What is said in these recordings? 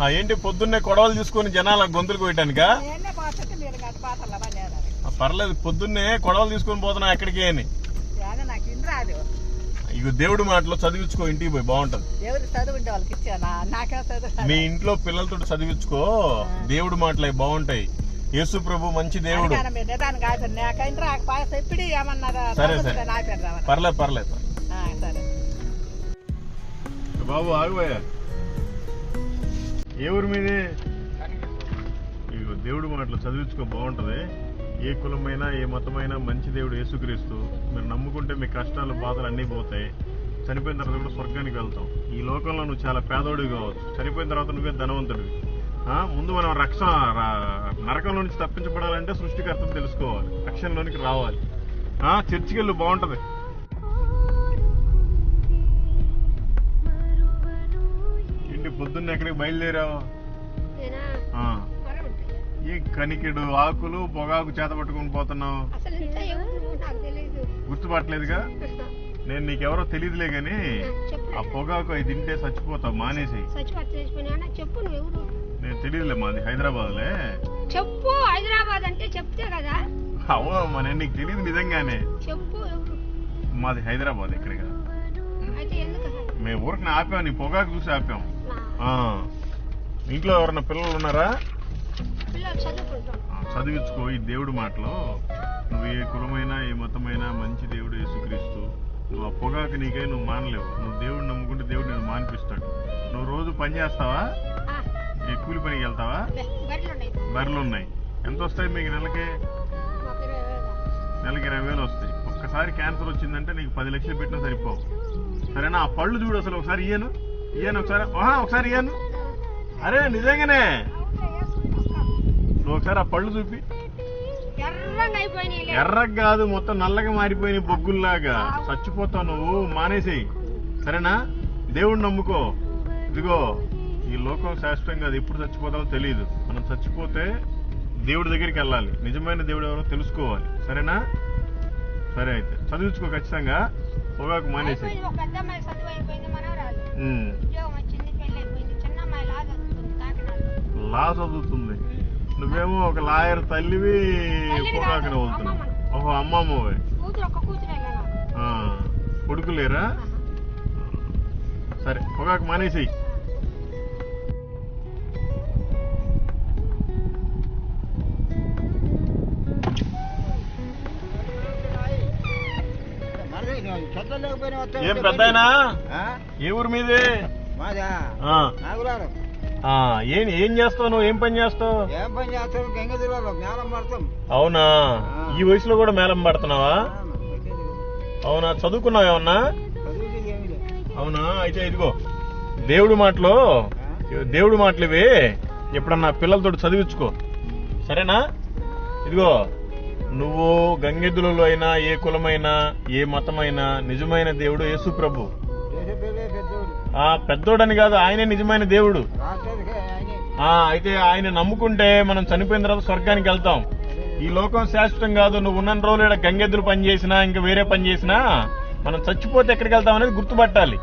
ఆ, ఏంటి పొద్దున్నే కొడవలు తీసుకొని జనాల గొంతులు కొయ్యటానికా? పర్లేదు పొద్దున్నే కొడవలు తీసుకొని పోతున్నా ఎక్కడికి అని. ఇక దేవుడి మాటలో చదివించుకో ఇంటికి పోయి బాగుంటది. మీ ఇంట్లో పిల్లలతో చదివించుకో దేవుడి మాటలు అవి బాగుంటాయి. యేసు ప్రభు మంచి దేవుడు. సరే, సరే. పర్లేదు పర్లేదు. బాబు ఆగిపోయా ఏ ఊరి మీదే? దేవుడు మాటలు చదివించుకో బాగుంటుంది. ఏ కులమైనా ఏ మతమైనా మంచి దేవుడు యేసుక్రీస్తు. మీరు నమ్ముకుంటే మీ కష్టాలు బాధలు అన్నీ పోతాయి. చనిపోయిన తర్వాత కూడా స్వర్గానికి వెళ్తాం. ఈ లోకంలో నువ్వు చాలా పేదోడివి కావచ్చు. చనిపోయిన తర్వాత నువ్వే ధనవంతుడివి. ముందు మనం రక్షణ నరకంలో నుంచి తప్పించబడాలంటే సృష్టికర్తను తెలుసుకోవాలి. రక్షణలోనికి రావాలి. ఆ, చర్చికి వెళ్ళు బాగుంటుంది. పొద్దున్న ఎక్కడికి బయలుదేరావు? ఈ కనికిడు ఆకులు పొగాకు చేత పట్టుకుని పోతున్నావు? గుర్తుపట్టలేదుగా? నేను నీకెవరో తెలియదులే గాని ఆ పొగాకు అవి తింటే చచ్చిపోతావు మానేసి. చెప్పు నేను తెలియదులే మాది హైదరాబాద్లే. చెప్పు హైదరాబాద్ అంటే చెప్తే కదా? అవునమ్మా నేను నీకు తెలియదు నిజంగానే. చెప్పు మాది హైదరాబాద్ అసలు? మేము ఊరికి ఆపాం నీ పొగాకు చూసి ఆపాం. ఇంట్లో ఎవరన్నా పిల్లలు ఉన్నారా? చదివించుకో ఈ దేవుడి మాటలు. నువ్వు ఏ కులమైనా ఏ మతమైనా మంచి దేవుడు యేసుక్రీస్తు. నువ్వు ఆ పొగాకు నీకై నువ్వు మానలేవు. నువ్వు దేవుడిని నమ్ముకుంటే దేవుడు నేను మానిపిస్తాడు. నువ్వు రోజు పని చేస్తావా? ఏ కూలి పనికి వెళ్తావా? బర్రెలు ఉన్నాయి. ఎంత వస్తాయి మీకు నెలకి. నెలకి ఇరవై వేలు వస్తాయి. ఒక్కసారి క్యాన్సర్ వచ్చిందంటే నీకు పది లక్షలు పెట్టినా సరిపోవు. సరేనా? ఆ పళ్ళు చూడు అసలు ఒకసారి ఇయ్యను. ఇయ్యను ఒకసారి. ఆహా, ఒకసారి ఇయ్యను. అరే నిజంగానే? నువ్వు ఒకసారి ఆ పళ్ళు చూపి. ఎర్రగా ఎర్రగా కాదు మొత్తం నల్లగా మారిపోయిన బొగ్గుల్లాగా. చచ్చిపోతావు నువ్వు మానేసేయి. సరేనా? దేవుడు నమ్ముకో. ఇదిగో ఈ లోకం శాశ్వతం కాదు ఎప్పుడు చచ్చిపోతామో తెలియదు మనం చచ్చిపోతే దేవుడి దగ్గరికి వెళ్ళాలి. నిజమైన దేవుడు ఎవరో తెలుసుకోవాలి. సరేనా? సరే అయితే. చదివించుకో ఖచ్చితంగా. పొగాకు మానేసేయి. లా చదువుతుంది. నువ్వేమో ఒక లాయర్ తల్లివి పొగాకుని వదులుతున్నావు ఓహో అమ్మమ్మవి. కొడుకులేరా? సరే పొగాకు మానేసేయి. ఏం పెద్దయినా? ఏ ఊరు మీది? నాగులారం. ఏం ఏం చేస్తావు? నువ్వు ఏం పని చేస్తావు? ఏం పని చేస్తాం గంగదిలో జ్ఞానం పడతాం. అవునా? ఈ వయసులో కూడా మేళం పడుతున్నావా? అవునా? చదువుకున్నావు ఏమన్నా? అవునా? అయితే ఇదిగో దేవుడి మాటలు దేవుడి మాటలు ఇవి. ఎప్పుడన్నా పిల్లలతో చదివించుకో. సరేనా? ఇదిగో నువ్వు గంగెద్దులలో అయినా ఏ కులమైనా ఏ మతమైనా నిజమైన దేవుడు యేసు ప్రభు పెద్దోడని కాదు ఆయనే నిజమైన దేవుడు. అయితే ఆయన నమ్ముకుంటే మనం చనిపోయిన తర్వాత స్వర్గానికి వెళ్తాం. ఈ లోకం శాశ్వతం కాదు. నువ్వు ఉన్న రోజులు ఈడ గంగెద్దులు పని చేసినా ఇంకా వేరే పని చేసినా మనం చచ్చిపోతే ఎక్కడికి వెళ్తాం అనేది గుర్తుపట్టాలి.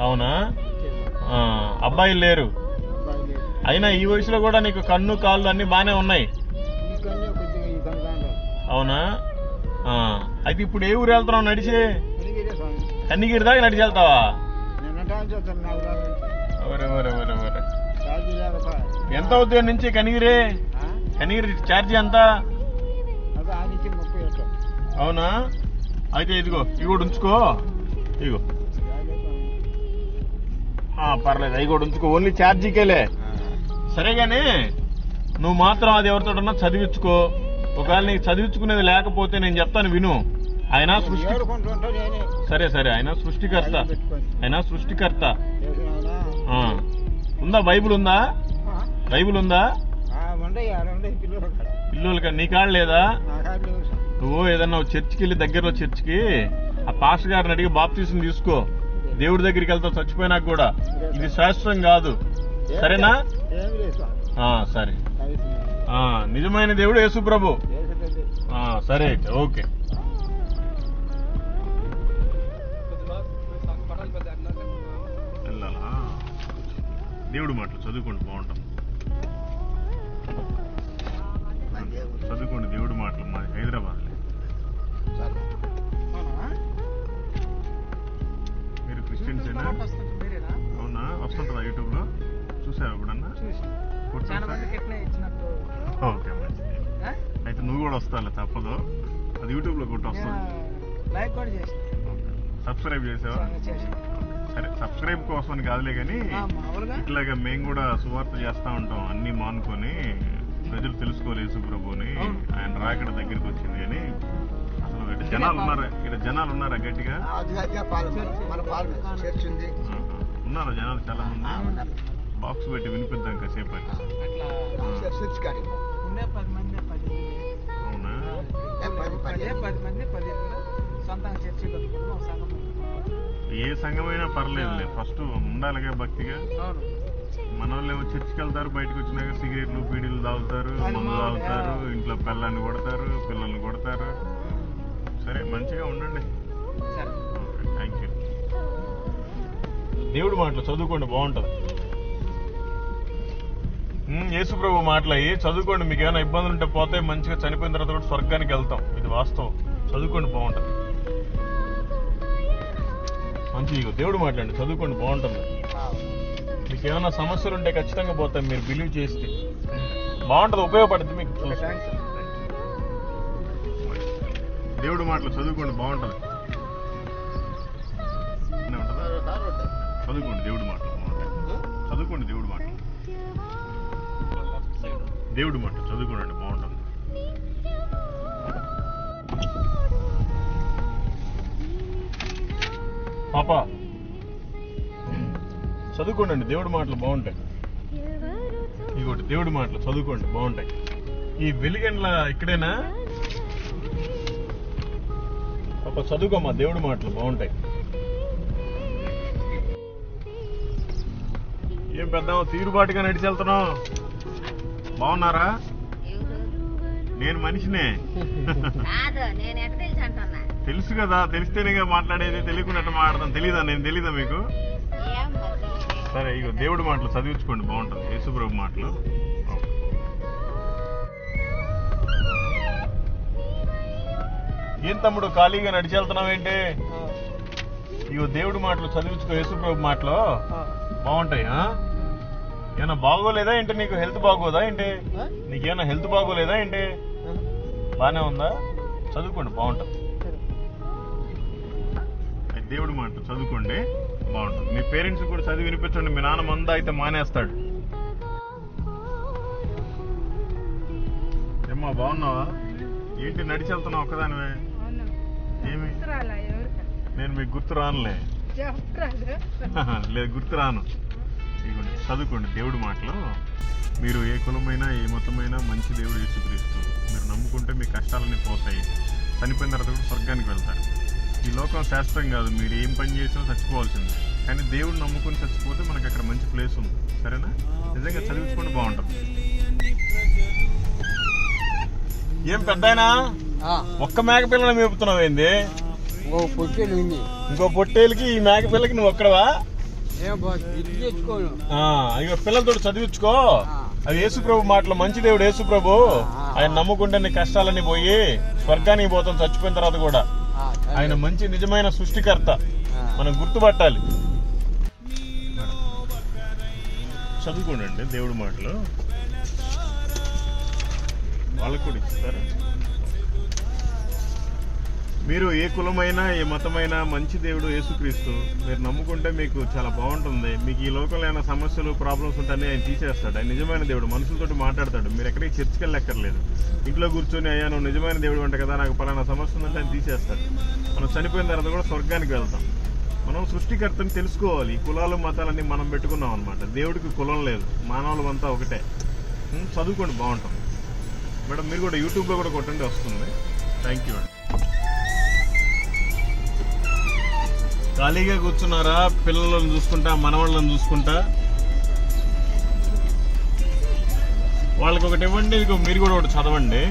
అవునా? అబ్బాయిలు లేరు. అయినా ఈ వయసులో కూడా నీకు కన్ను కాళ్ళు అన్ని బానే ఉన్నాయి. అవునా? ఆ, అయితే ఇప్పుడు ఏ ఊరు వెళ్తున్నావు నడిచి? కన్నిగిరి దాకా నడిచి వెళ్తావా? ఎంత అవుతుంది నుంచి కనిగిరి కనిగిరి ఛార్జీ ఎంత? అవునా? అయితే ఇదిగో ఇవి కూడా ఉంచుకో. ఇదిగో. పర్లేదు అవి కూడా ఉంచుకో. ఓన్లీ ఛార్జీకేలే సరే గానీ నువ్వు మాత్రం అది ఎవరితోటన్నా చదివించుకో ఒకవేళ నీకు చదివించుకునేది లేకపోతే నేను చెప్తాను విను. ఆయన సృష్టి సరే సరే. ఆయన సృష్టికర్త. ఆయన సృష్టికర్త. ఉందా? బైబిల్ ఉందా? బైబిల్ ఉందా? పిల్లలకి నీ కాడ లేదా. నువ్వు ఏదన్నా చర్చికి వెళ్ళి దగ్గరలో చర్చికి ఆ పాస్టర్ గారిని అడిగి బాప్తీసం తీసుకో. దేవుడి దగ్గరికి వెళ్తావు చచ్చిపోయినాక కూడా. ఇది శాస్త్రం కాదు. సరేనా? సార్. నిజమైన దేవుడు యేసు ప్రభు సరే అయితే ఓకే. దేవుడు మాటలు చదువుకుంటూ బాగుంటాం. యూట్యూబ్లో కొట్టి వస్తుంది లైక్ కూడా చేసిన సబ్స్క్రైబ్ చేసావా? సరే సబ్స్క్రైబ్ కోసం అని కాదులే కానీ ఇట్లాగా మేము కూడా సువార్త చేస్తా ఉంటాం అన్ని మానుకొని ప్రజలు తెలుసుకోవాలి యేసు ప్రభుని. ఆయన రాకడ దగ్గరికి వచ్చింది అని అసలు ఇక్కడ జనాలు ఉన్నారా? ఇక్కడ జనాలు ఉన్నారా గట్టిగా. ఉన్నారా జనాలు చాలా మంది. బాక్స్ పెట్టి వినిపిద్దాం కాసేపు పది, పది. పదే పది మంది పది ఇళ్ళు సొంతంగా చర్చి కట్టుకున్నాం ఒక సంఘం ఏ సంఘమైనా పర్లేదులే. ఫస్ట్ ఉండాలిగా భక్తిగా. మన వాళ్ళు ఏమో చర్చికి వెళ్తారు బయటకు వచ్చినాక సిగరెట్లు బీడీలు తాగుతారు మందు తాగుతారు. ఇంట్లో పిల్లల్ని కొడతారు పిల్లల్ని కొడతారు. సరే మంచిగా ఉండండి. థ్యాంక్ యూ దేవుడి మాటలు చదువుకోండి బాగుంటుంది. యేసు ప్రభు చదువుకోండి మీకు ఏమైనా ఇబ్బందులు ఉంటే పోతే మంచిగా చనిపోయిన తర్వాత కూడా స్వర్గానికి వెళ్తాం. ఇది వాస్తవం. చదువుకోండి బాగుంటుంది. మంచి ఇగో దేవుడు మాట్లాడండి చదువుకోండి బాగుంటుంది. మీకు ఏమైనా సమస్యలు ఉంటే ఖచ్చితంగా పోతాయి మీరు బిలీవ్ చేస్తే. బాగుంటుంది ఉపయోగపడుతుంది మీకు. దేవుడు మాటలు చదువుకోండి బాగుంటుంది. చదువుకోండి దేవుడు మాటలు చదువుకోండి దేవుడు దేవుడు మాట చదువుకోండి బాగుంటుంది. పాప చదువుకోండి దేవుడి మాటలు బాగుంటాయి. ఇంకోటి దేవుడి మాటలు చదువుకోండి బాగుంటాయి. ఈ వెలిగండ్ల ఇక్కడేనా? పాప చదువుకోమ్మా దేవుడి మాటలు బాగుంటాయి. ఏం పెద్ద తీరుబాటుగా నడిచి వెళ్తున్నావు. బాగున్నారా? నేను మనిషినే. కాదు నేను ఎక్కడ తెలిసి కదా తెలిస్తేనేగా మాట్లాడేది తెలియకున్నట్టు మాట్లాడతాను తెలీదా నేను తెలీదా మీకు? సరే ఇగో దేవుడి మాటలు చదివించుకోండి బాగుంటుంది. యేసుప్రభు మాటలు. ఏం తమ్ముడు ఖాళీగా నడిచి వెళ్తున్నావు ఏంటి? ఇగో దేవుడి మాటలు చదివించుకో యేసుప్రభు మాటలు. బాగుంటాయి ఆ? ఏమన్నా బాగోలేదా ఏంటి నీకు? హెల్త్ బాగోదా ఏంటి? నీకేమైనా హెల్త్ బాగోలేదా ఏంటి? బానే ఉందా? చదువుకోండి బాగుంటుంది అది దేవుడి మాటలు చదువుకోండి బాగుంటుంది. మీ పేరెంట్స్ కూడా చదివి వినిపించండి మీ నాన్న మంద అయితే మానేస్తాడు. ఏమ్మా బాగున్నావా? ఏంటి నడిచి వెళ్తున్నావు ఒక్కదానివే ఏమి? నేను మీకు గుర్తు రానులే. లేదు గుర్తు రాను. ఇదిగోండి చదువుకోండి దేవుడి మాటలు. మీరు ఏ కులమైనా ఏ మతమైనా మంచి దేవుడు యేసుక్రీస్తు. మీరు నమ్ముకుంటే మీ కష్టాలన్నీ పోతాయి. చనిపోయిన తర్వాత కూడా స్వర్గానికి వెళ్తారు. ఈ లోకం శాస్త్రం కాదు. మీరు ఏం పని చేసినా చచ్చిపోవాల్సిందే. కానీ దేవుడు నమ్ముకుని చచ్చిపోతే మనకి అక్కడ మంచి ప్లేస్ ఉంది. సరేనా? నిజంగా చదివించుకుంటే బాగుంటుంది. ఏం పెద్దాయనా? ఒక్క మేక పిల్లని మేపుతున్నావు ఏంది ఇంకో పొట్టేలకి ఈ మేక పిల్లకి నువ్వు ఒక్కడవా? ఇగో పిల్లలతో చదివించుకో ఆ. అది యేసుప్రభు మాటలు మంచి దేవుడు యేసుప్రభు. ఆయన నమ్ముకుంటే నీ కష్టాలన్నీ పోయి స్వర్గానికి పోతాం చచ్చిపోయిన తర్వాత కూడా. ఆయన మంచి నిజమైన సృష్టికర్త. మనం గుర్తుపట్టాలి చదువుకోండి దేవుడి మాటలు వాళ్ళకు కూడా ఇస్తారా మీరు ఏ కులమైనా ఏ మతమైనా మంచి దేవుడు యేసుక్రీస్తు. మీరు నమ్ముకుంటే మీకు చాలా బాగుంటుంది. మీకు ఈ లోకంలో ఏమైనా సమస్యలు ప్రాబ్లమ్స్ ఉంటాయని ఆయన తీసేస్తాడు. ఆయన నిజమైన దేవుడు. మనుషులతో మాట్లాడతాడు. మీరు ఎక్కడికి చర్చికి వెళ్ళక్కర్లేదు ఇంట్లో కూర్చొని అయ్యా నువ్వు నిజమైన దేవుడు అంట కదా నాకు పలానా సమస్య ఉందంటే ఆయన తీసేస్తాడు. మనం చనిపోయిన తర్వాత కూడా స్వర్గానికి వెళ్తాం. మనం సృష్టికర్తని తెలుసుకోవాలి. కులాలు మతాలన్నీ మనం పెట్టుకున్నాం అనమాట దేవుడికి కులం లేదు. మానవులు అంతా ఒకటే. చదువుకోండి బాగుంటుంది. మేడం మీరు కూడా యూట్యూబ్లో కూడా కొట్టండి వస్తుంది. థ్యాంక్ యూ అండి. ఖాళీగా కూర్చున్నారా? పిల్లలను చూసుకుంటా మనవాళ్ళని చూసుకుంటా? వాళ్ళకి ఒకటి ఇవ్వండి మీరు కూడా ఒకటి చదవండి.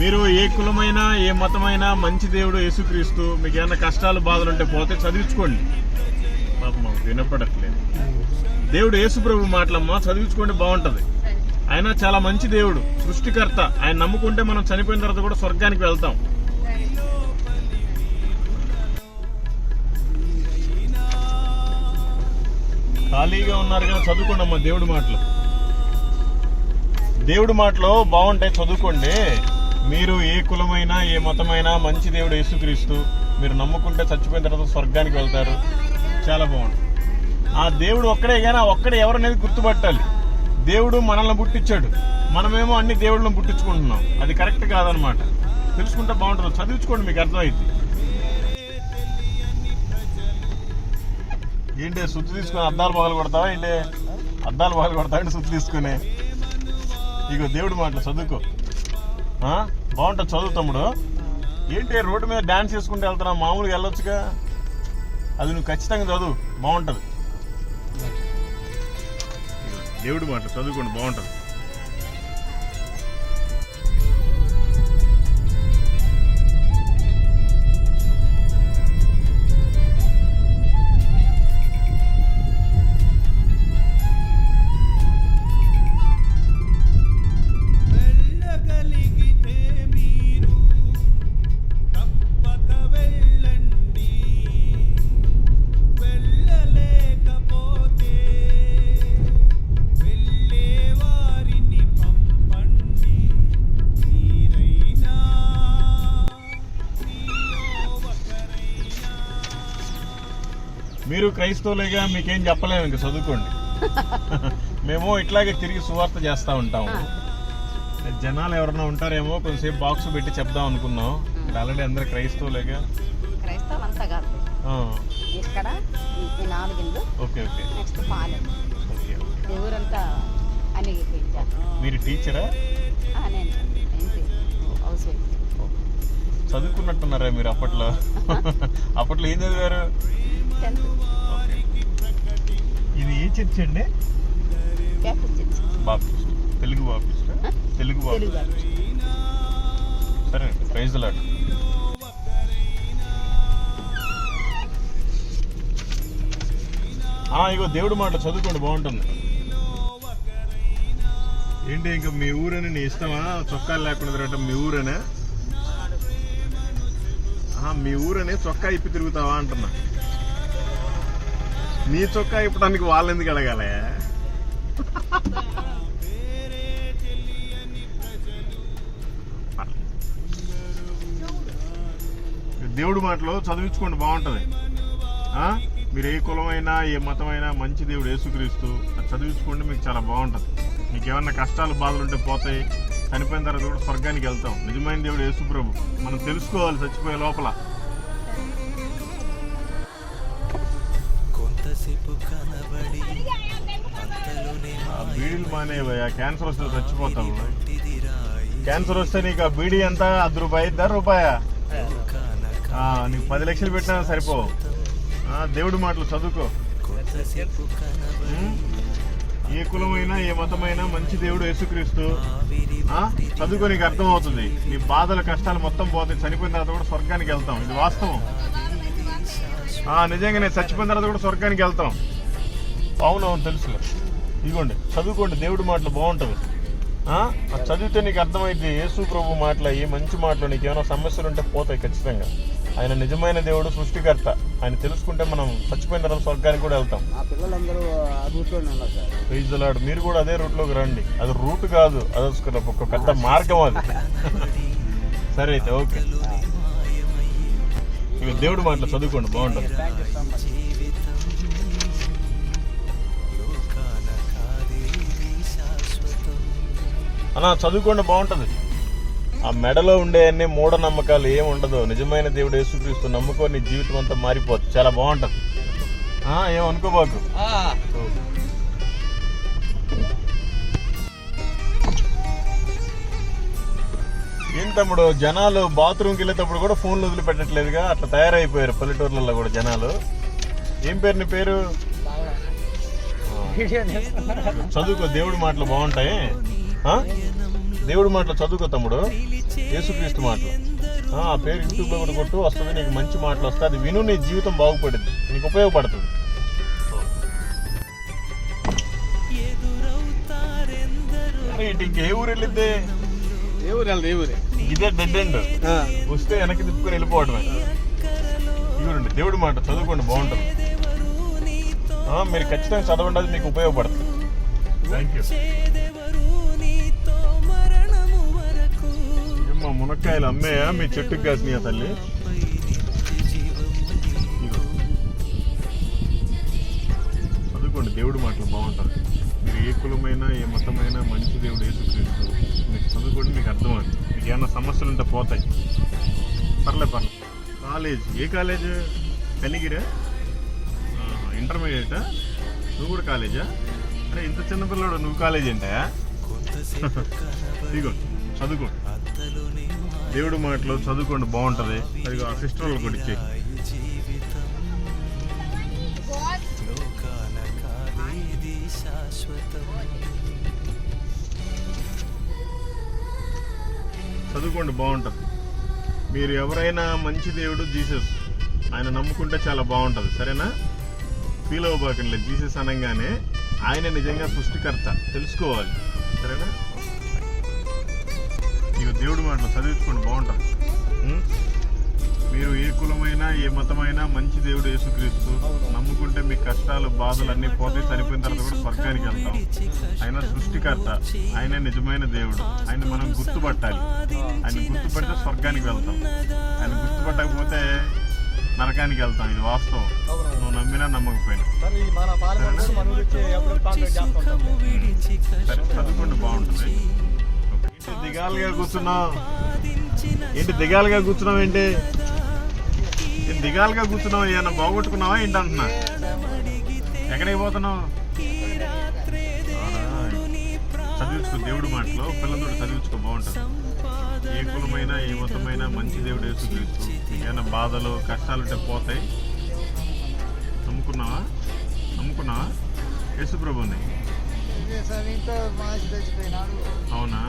మీరు ఏ కులమైనా ఏ మతమైనా మంచి దేవుడు యేసుక్రీస్తు మీకు ఏమైనా కష్టాలు బాధలు ఉంటే పోతే చదివించుకోండి. పాపం మాకు వినపడట్లేదు. దేవుడు యేసుప్రభు మాటలమ్మా చదివించుకోండి బాగుంటుంది. ఆయన చాలా మంచి దేవుడు సృష్టికర్త. ఆయన నమ్ముకుంటే మనం చనిపోయిన తర్వాత కూడా స్వర్గానికి వెళ్తాం. ఖాళీగా ఉన్నారు కానీ చదువుకోండి అమ్మా దేవుడి మాటలు. దేవుడి మాటలు బాగుంటాయి చదువుకోండి. మీరు ఏ కులమైనా ఏ మతమైనా మంచి దేవుడు యేసుక్రీస్తు. మీరు నమ్ముకుంటే చచ్చిపోయిన తర్వాత స్వర్గానికి వెళ్తారు. చాలా బాగుంది. ఆ దేవుడు ఒక్కడే కానీ ఆ ఒక్కడే ఎవరనేది గుర్తుపట్టాలి. దేవుడు మనల్ని పుట్టించాడు. మనమేమో అన్ని దేవుళ్ళని పుట్టించుకుంటున్నాం. అది కరెక్ట్ కాదనమాట తెలుసుకుంటే బాగుంటుంది. చదివించుకోండి మీకు అర్థమైంది ఏంటి సుత్తు తీసుకుని అద్దాలు పగలు కొడతావా ఏంటి? అద్దాలు పగలు కొడతావా ఏంటి సుత్తు తీసుకుని. ఇగో దేవుడు మాటలు చదువుకో. బాగుంటుంది చదువు తమ్ముడు. ఏంటి రోడ్డు మీద డ్యాన్స్ చేసుకుంటూ వెళ్తున్నావు? మామూలుగా వెళ్ళొచ్చుగా? అది నువ్వు ఖచ్చితంగా చదువు. బాగుంటుంది. దేవుడి మాట చదువుకోండి బాగుంటుంది. క్రైస్తవులేగా మీకేం చెప్పలేము ఇంక చదువుకోండి. మేము ఇట్లాగే తిరిగి సువార్త చేస్తా ఉంటాము. జనాలు ఎవరైనా ఉంటారేమో కొంచెంసేపు బాక్స్ పెట్టి చెప్దాం అనుకున్నాం. ఆల్రెడీ అందరు క్రైస్తవులేగా. కాదు. ఇక్కడ ఈ- నాలుగిండ్లు. Okay okay. నెక్స్ట్ పాలెం. ఊరంతా అనిగిపోయించాను మీరు టీచరా? నేను ఏంటి హౌస్ వైఫ్. చదువుకున్నట్టున్నారా మీరు అప్పట్లో. అప్పట్లో ఏం చదివారు? టెన్త్. ఇది ఏ చర్చ్ అండి? Baptist Telugu Baptist Telugu Baptist. సరే ప్రైజ్ లాట్ ఇగో దేవుడి మాట చదువుకోండి బాగుంటుంది. ఏంటి ఇంకా మీ ఊరని నీ ఇష్టమా? చొక్కాలు లేకుండా తిరగటం మీ ఊరేనా? ఆహా, మీ ఊరని చొక్కా ఇప్పి తిరుగుతావా అంటున్నా. నీ చొక్కా ఇప్పడానికి వాళ్ళు ఎందుకు అడగాలి? దేవుడి మాటలో చదివించుకోండి బాగుంటది. మీరు ఏ కులమైనా ఏ మతమైనా మంచి దేవుడు యేసుక్రీస్తు అది చదివించుకోండి మీకు చాలా బాగుంటుంది. మీకు ఏమన్నా కష్టాలు బాధలు ఉంటే పోతాయి చనిపోయిన తర్వాత కూడా స్వర్గానికి వెళ్తాం. నిజమైన దేవుడు యేసుప్రభు. మనం తెలుసుకోవాలి చచ్చిపోయే లోపల. బీడీలు మానేవయ్యా క్యాన్సర్ వస్తే చచ్చిపోతావు మాటిదిరాయి క్యాన్సర్ వస్తే నీకు ఆ బీడీ ఎంత? అర్ధ రూపాయి ఇద్దా? రూపాయా? నీకు పది లక్షలు పెట్టినా సరిపోవు ఆ, దేవుడి మాటలు చదువుకో? ఏ కులమైనా ఏ మతమైనా మంచి దేవుడు యేసుక్రీస్తు? చదువుకో నీకు అర్థమవుతుంది. నీ బాధల కష్టాలు మొత్తం పోతాయి. చనిపోయిన తర్వాత కూడా స్వర్గానికి వెళ్తాం. ఇది వాస్తవం. నిజంగానే చచ్చిపోయిన తర్వాత కూడా స్వర్గానికి వెళ్తాం. అవునవును తెలుసులే. ఇదిగోండి చదువుకోండి దేవుడి మాటలు బాగుంటుంది చదివితే నీకు అర్థమైంది యేసు ప్రభు మాటలు ఏ మంచి మాటలు నీకు ఏమైనా సమస్యలు ఉంటే పోతాయి ఖచ్చితంగా. ఆయన నిజమైన దేవుడు సృష్టికర్త. ఆయన తెలుసుకుంటే మనం చచ్చిపోయిన తర్వాత స్వర్గానికి కూడా వెళ్తాం. ఆ పిల్లలందరూ ఆ రూట్లోనే ఉన్నారు సార్. Praise the lord. మీరు కూడా అదే రూట్లోకి రండి. అది రూట్ కాదు అది ఒక పెద్ద మార్గం అది. సరే అయితే ఓకే. ఇక దేవుడి మాటలు చదువుకోండి బాగుంటుంది. అన్న చదువుకోండి బాగుంటుంది. ఆ మెడలో ఉండే అన్ని మూఢనమ్మకాలు ఏం ఉండదు నిజమైన దేవుడు యేసుక్రీస్తు నమ్ముకో నీ జీవితం అంతా మారిపోతుంది చాలా బాగుంటుంది. ఆ, ఏం తమ్ముడు జనాలు బాత్రూమ్కి వెళ్ళేటప్పుడు కూడా ఫోన్లు వదిలిపెట్టట్లేదుగా? అట్లా తయారైపోయారు పల్లెటూర్లలో కూడా జనాలు. ఏం పేరు నీ పేరు? చదువుకో దేవుడి మాటలు బాగుంటాయి. దేవుడి మాటలు చదువుకో తమ్ముడు. యేసుక్రీస్తు మాటలు. ఆ పేరు యూట్యూబ్లో కూడా కొట్టు వస్తుంది నీకు మంచి మాటలు వస్తాయి. అది విను నీ జీవితం బాగుపడింది. నీకు ఉపయోగపడుతుంది. ఇంకే ఊరు వెళ్ళిద్దే? ఏ ఊరు వెళ్ళదు ఏ ఊరే? ఇదే డెడ్ ఎండ్ వస్తే వెనక్కి తిప్పుకొని వెళ్ళిపోవడమే. దేవుడి మాట చదువుకోండి బాగుంటుంది. మీరు ఖచ్చితంగా చదవండి అది మీకు ఉపయోగపడుతుంది. థ్యాంక్ యూ ఏమ్మా మునక్కాయలు అమ్మేయా? మీ చెట్టుకి కాసినాయా తల్లి. చదువుకోండి దేవుడి మాటలు బాగుంటుంది మీరు ఏ కులమైనా ఏ మతమైనా మంచి దేవుడు యేసుక్రీస్తు. మీకు చదువుకోండి మీకు అర్థమవుతుంది. మీకు ఏమైనా సమస్యలు ఉంటే పోతాయి. పర్లే పర్లే. కాలేజ్. ఏ కాలేజ్? కనిగిరా? ఇంటర్మీడియటా నువ్వు కూడా కాలేజా? అరే ఇంత చిన్న పిల్లడు నువ్వు కాలేజ్ ఏంటా? కొంతసేపు కనబడి ఇదిగో చదువుకో. అంతలోనే దేవుడి మాటలు చదువుకోండి బాగుంటుంది. అదిగో ఆ సిస్టర్ వాళ్ళు కూడా చదువుకోండి బాగుంటుంది. మీరు ఎవరైనా మంచి దేవుడు జీసస్ ఆయన నమ్ముకుంటే చాలా బాగుంటుంది సరేనా? ఫీల్ అవ్వబాకండి జీసస్ అనగానే ఆయన నిజంగా సృష్టికర్త తెలుసుకోవాలి సరేనా? ఇక దేవుడి మాటలు చదివించుకోండి బాగుంటుంది. ఏ మతమైనా మంచి దేవుడు యేసుక్రీస్తు నమ్ముకుంటే మీ కష్టాలు బాధలు అన్నీ పోతే చనిపోయిన తర్వాత కూడా స్వర్గానికి వెళ్తాం. ఆయన సృష్టికర్త ఆయన నిజమైన దేవుడు. ఆయన మనం గుర్తుపట్టాలి. ఆయన గుర్తుపడితే స్వర్గానికి వెళ్తాం. ఆయన గుర్తుపట్టకపోతే నరకానికి వెళ్తాం. ఇది వాస్తవం. నువ్వు నమ్మినా నమ్మకపోయినా. చదువుకోండి బాగుంటుంది. దిగాలుగా కూర్చున్నావు? ఏంటి దిగాలుగా కూర్చున్నావు ఏంటి? దిగాలుగా కూర్చున్నావు ఏమన్నా బాగొట్టుకున్నావా ఏంటి అంటున్నా? ఎక్కడికి పోతున్నావు? చదివించుకో దేవుడి మాటలో పిల్లలతో చదివించుకో బాగుంటుంది. ఏ కులమైనా ఏ మతమైనా మంచి దేవుడు యేసుక్రీస్తు ఏమైనా బాధలు కష్టాలు ఉంటే పోతాయి. నమ్ముకున్నావా? నమ్ముకున్నావా? యేసు ప్రభుని? అవునా?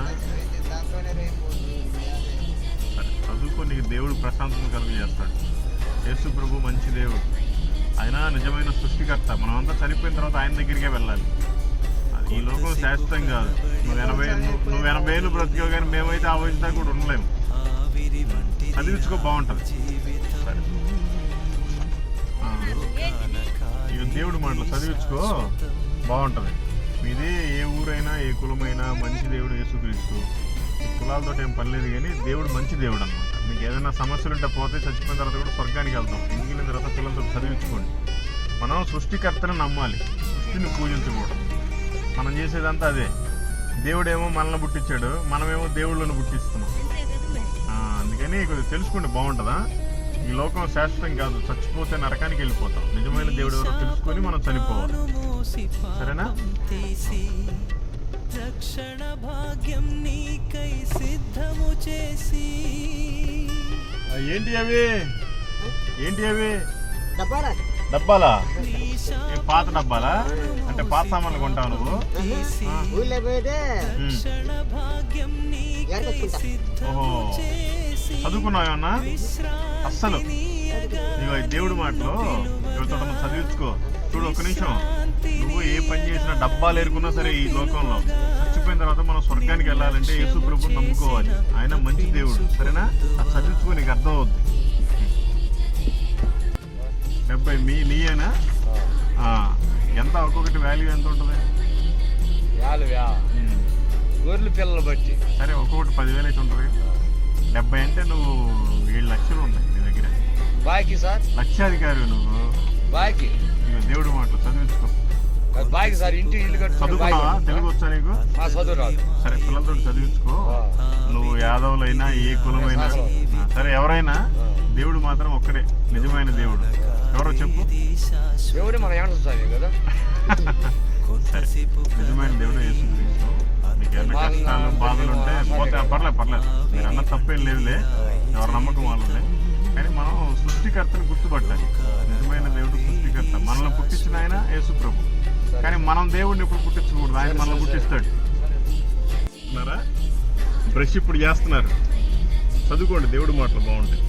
చదువుకో నీకు దేవుడు ప్రశాంతం కలుగు చేస్తాడు. యేసు ప్రభు మంచి దేవుడు. ఆయన నిజమైన సృష్టికర్త. మనమంతా చనిపోయిన తర్వాత ఆయన దగ్గరికే వెళ్ళాలి. ఈ లోకం శాశ్వతం కాదు. నువ్వు ఎనభై నువ్వు ఎనభై ఏళ్ళు బ్రతికావు కానీ మేమైతే ఆ వయసు దాకా కూడా ఉండలేము. చదివించుకో బాగుంటుంది. ఇక దేవుడు మాటలు చదివించుకో బాగుంటుంది. మీదే ఏ ఊరైనా ఏ కులమైనా మంచి దేవుడు యేసుక్రీస్తు. కులాలతో ఏం పని లేదు కానీ దేవుడు మంచి దేవుడు అన్నమాట. మీకు ఏదైనా సమస్యలు ఉంటే పోతే చచ్చిపోయిన తర్వాత కూడా స్వర్గానికి వెళ్తాం మిగిలిన తర్వాత పిల్లలతో చదివించుకోండి. మనం సృష్టికర్తను నమ్మాలి. సృష్టిని పూజించకూడదు. మనం చేసేదంతా అదే. దేవుడేమో మనల్ని పుట్టించాడు. మనమేమో దేవుళ్ళను పుట్టిస్తున్నాం. అందుకని కొద్దిగా తెలుసుకోండి బాగుంటుందా? ఈ లోకం శాశ్వతం కాదు. చచ్చిపోతే నరకానికి వెళ్ళిపోతాం. నిజమైన దేవుడు ఎవరో తెలుసుకొని మనం చనిపోవాలి. సరేనా? రక్షణ భాగ్యం నీకై సిద్ధము చేసి. ఏంటి అవి? ఏంటి అవి? డబ్బాలా? పాత డబ్బాలా? అంటే పాత సామాన్లు కొంటావు నువ్వు? ఓహో. చేసి. చదువుకున్నావు ఏమన్నా? అస్సలు. దేవుడి మాటలు. ఎవరితో చదివించుకో. చూడు ఒక నిమిషం. నువ్వు ఏ పని చేసినా డబ్బాలు ఏరుకున్నా సరే ఈ లోకంలో. చచ్చిపోయిన తర్వాత మనం స్వర్గానికి వెళ్ళాలంటే యేసు ప్రభుని నమ్ముకోవాలి. ఆయన మంచి దేవుడు. సరేనా? అది చదివించుకో నీకు అర్థం అవుద్ది డెబ్బై మీ నీయేనా? ఎంత ఒక్కొక్కటి వాల్యూ ఎంత ఉంటుంది. గొర్రెల పిల్లలు బట్టి సరే ఒక్కొక్కటి పదివేలు అయితే ఉంటుంది. డెబ్బై అంటే నువ్వు ఏడు లక్షలు ఉన్నాయి నీ దగ్గర. బాకీ సార్? లక్షాధికారి నువ్వు. బాకీ. దేవుడి మాటలు చదివించుకో. బాకీ సార్ ఇంటి ఇల్లు కట్టుకునే బాకీ చదువుకున్నావా? తెలుగు వచ్చా నీకు? చదువు రాదు. సరే పిల్లలతో చదివించుకో. నువ్వు యాదవులైనా ఏ కులమైనా సరే ఎవరైనా దేవుడు మాత్రం ఒక్కడే నిజమైన దేవుడు. ఎవరో చెప్పు. మన ఏమన్నా సార్ కదా. సరే నిజమైన దేవుడు యేసుక్రీస్తు. మీకు ఏమైనా కష్టాలు బాధలు ఉంటే పోతే పర్లేదు పర్లేదు. మీరు అన్న తప్పేం లేదులే. ఎవరి నమ్మకం వాళ్ళదే కానీ మనం సృష్టికర్తని గుర్తుపట్టాలి. నిజమైన దేవుడు సృష్టికర్త. మనల్ని పుట్టించిన ఆయన యేసు ప్రభు కానీ మనం దేవుడిని ఇప్పుడు పుట్టించకూడదు ఆయన మనల్ని పుట్టిస్తాడు బ్రష్ ఇప్పుడు చేస్తున్నారు. చదువుకోండి దేవుడి మాటలు బాగుంటాయి.